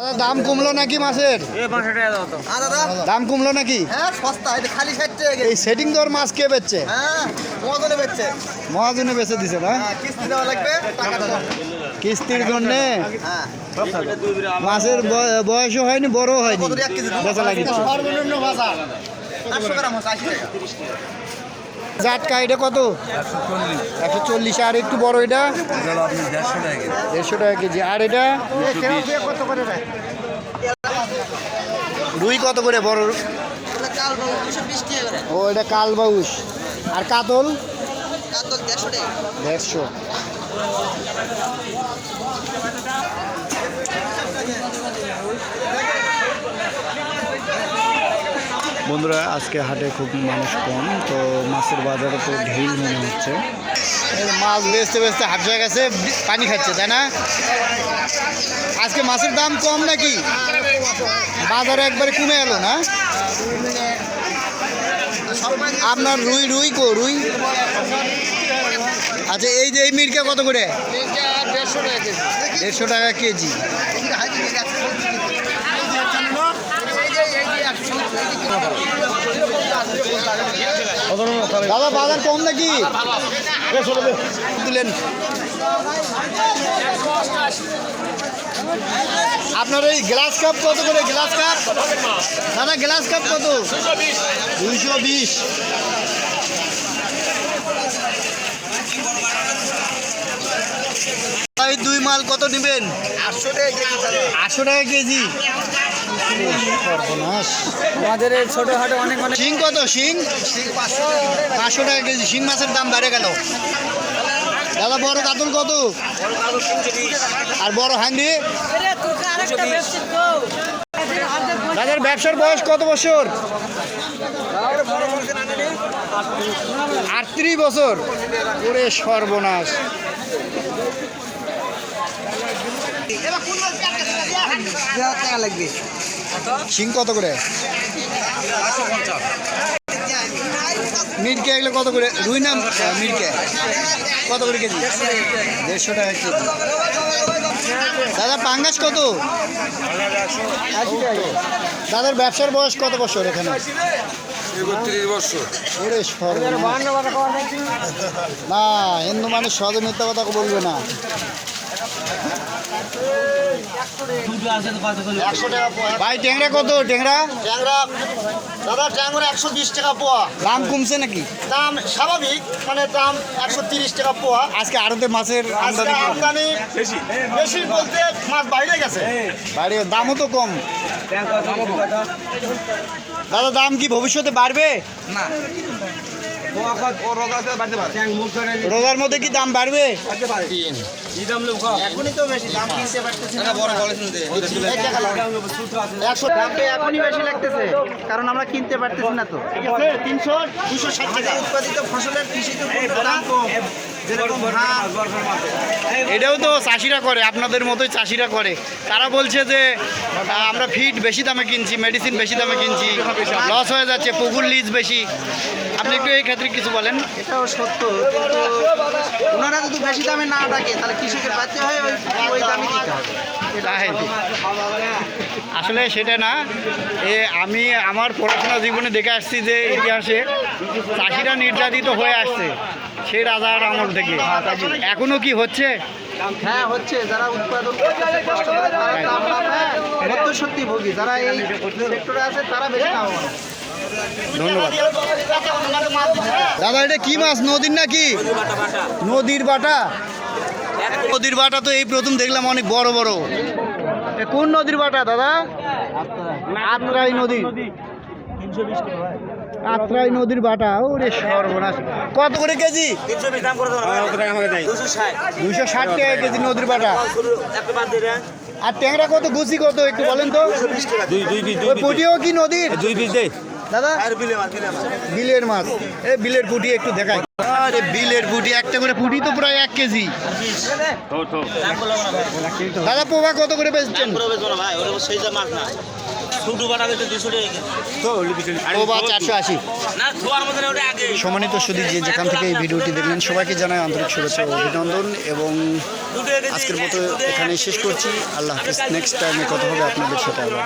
দাদা দাম কমলো নাকি মাছের? হ্যাঁ দাম কমলো নাকি? হ্যাঁ এই সেটিং দর মাছ কে বেচছে? হ্যাঁ মজনে মহাজনে বেচে দিছে না? হ্যাঁ কিস্তির জন্য? হ্যাঁ। মাছের বয়- বয়সও হয়নি বড়ও হয়নি। কত এক কেজি বেচা লাগিচ্ছে জাটকা, এটা কত? একশো চল্লিশ। আর একটু বড় এটা? দেড়শো টাকা কেজি। আর এটা? রুই কত করে বড়? ও, এটা কালবাউস। আর কাতল? দেড়শো টাকা দেড়শো বন্ধুরা আজকে হাটে খুব মানুষ কম তো মাছের বাজারে তো ভিড় মনে হচ্ছে। মাছ বেচতে বেচতে হাট হয়ে গেছে পানি খাচ্ছে তাই না? আজকে মাছের দাম কম নাকি? বাজারে একবারে কমে এলো না? আপনার রুই রুই কো রুই? আচ্ছা এই যে এই মিরকা কত করে? দেড়শো টাকা কেজি। দাদা, বাজার কম নাকি? দিলেন আপনার এই গ্লাস কাপ কত করে? Glass cup? দাদা, গ্লাস কাপ কত? দুইশো বিশ। এই দুই মাল কত নেবেন? আটশো টাকা কেজি। আমাদের অনেক অনেক শিং কত? শিং? পাঁচশো টাকা কেজি। শিং মাছের দাম বেড়ে গেল। দাদা বড় কাতল কত? আর বড় হাঙ্গি দাদার ব্যবসার বয়স কত বছর? আটত্রিশ বছর। ওরে সর্বনাশ। টাকা লাগবে। শিং কত করে? মিরকে এগুলো কত করে? রুই নাম মিরকে কত করে কেজি? দেড়শো টাকা কেজি। দাদা পাঙ্গাস কত? দাদার ব্যবসার বয়স কত বছর এখানে। না হিন্দু মানুষ সহজে মিথ্যা কথা বলবে না। ভাই ট্যাংরা কত? ট্যাংরা? ট্যাংরা দাদা ট্যাংরা একশো বিশ টাকা পোয়া। দাম কমছে নাকি? দাম স্বাভাবিক মানে দাম একশো তিরিশ টাকা পোয়া। আজকে আড়তে মাছের আমদানি বেশি। বলতে মাছ বাইরে গেছে। বাইরে দামও তো কম। দাদা দাম কি ভবিষ্যতে বাড়বে? রোজার মধ্যে কি দাম বাড়বে? লাগতেছে কারণ আমরা কিনতে পারতেছি না তো। তিনশো দুশো ষাট টাকা। উৎপাদিত ফসলের কৃষিতে দাম কম। যেরকম এটাও তো চাষিরা করে আপনাদের মতোই চাষিরা করে। তারা বলছে যে আমরা ফিড বেশি দামে কিনছি মেডিসিন বেশি দামে কিনছি লস হয়ে যাচ্ছে পুকুর লিজ বেশি। আপনি একটু এই ক্ষেত্রে কিছু বলেন। এটাও সত্য কিন্তু ওনারা যদি বেশি দামে না ডাকে তাহলে কৃষকের বাধ্য হয়ে ওই ওই দামে দিতে হবে। তাই আসলে সেটা না এ আমি আমার পড়াশোনা জীবনে দেখে আসছি যে ইতিহাসে চাষিরা নির্যাতিত হয়ে আসছে। সেই রাজার আমল থেকে। এখনও কি হচ্ছে? হ্যাঁ হচ্ছে। যারা উৎপাদন সত্যি ভোগী যারা এই সেক্টরে আছে তারা বেশি লাভবান ধন্যবাদ। দাদা এটা কি মাছ? নদীর নাকি? নদীর বাটা। নদীর বাটা তো এই প্রথম দেখলাম অনেক বড় বড়। কোন নদীর বাটা দাদা? আত্রাই নদী। আত্রাই নদীর বাটা ওরে সর্বনাশ। কত করে কেজি? দুইশো ষাট টাকা কেজি নদীর বাটা। আর ট্যাংরা কত গুছি কত একটু বলেন তো? পুটিও কি নদীর? দুই পিস দাদা? বিলের মাছ এ বিলের পুটি একটু দেখাই। আরে বিলের পুটি একটা করে পুটি তো প্রায় এক কেজি। দাদা পোবা কত করে বেচছেন? বাড়াবে তো দুশো টাকা ও বা চারশো আশি। না খোয়ার মধ্যে ওটা আগে। সম্মানিত সুদী যে যেখান থেকে এই ভিডিওটি দেখলেন সবাইকে জানাই আন্তরিক শুভেচ্ছা ও অভিনন্দন এবং আজকের মতো এখানে শেষ করছি। আল্লাহ হাফিজ। নেক্সট টাইমে কথা হবে আপনাদের সাথে আবার।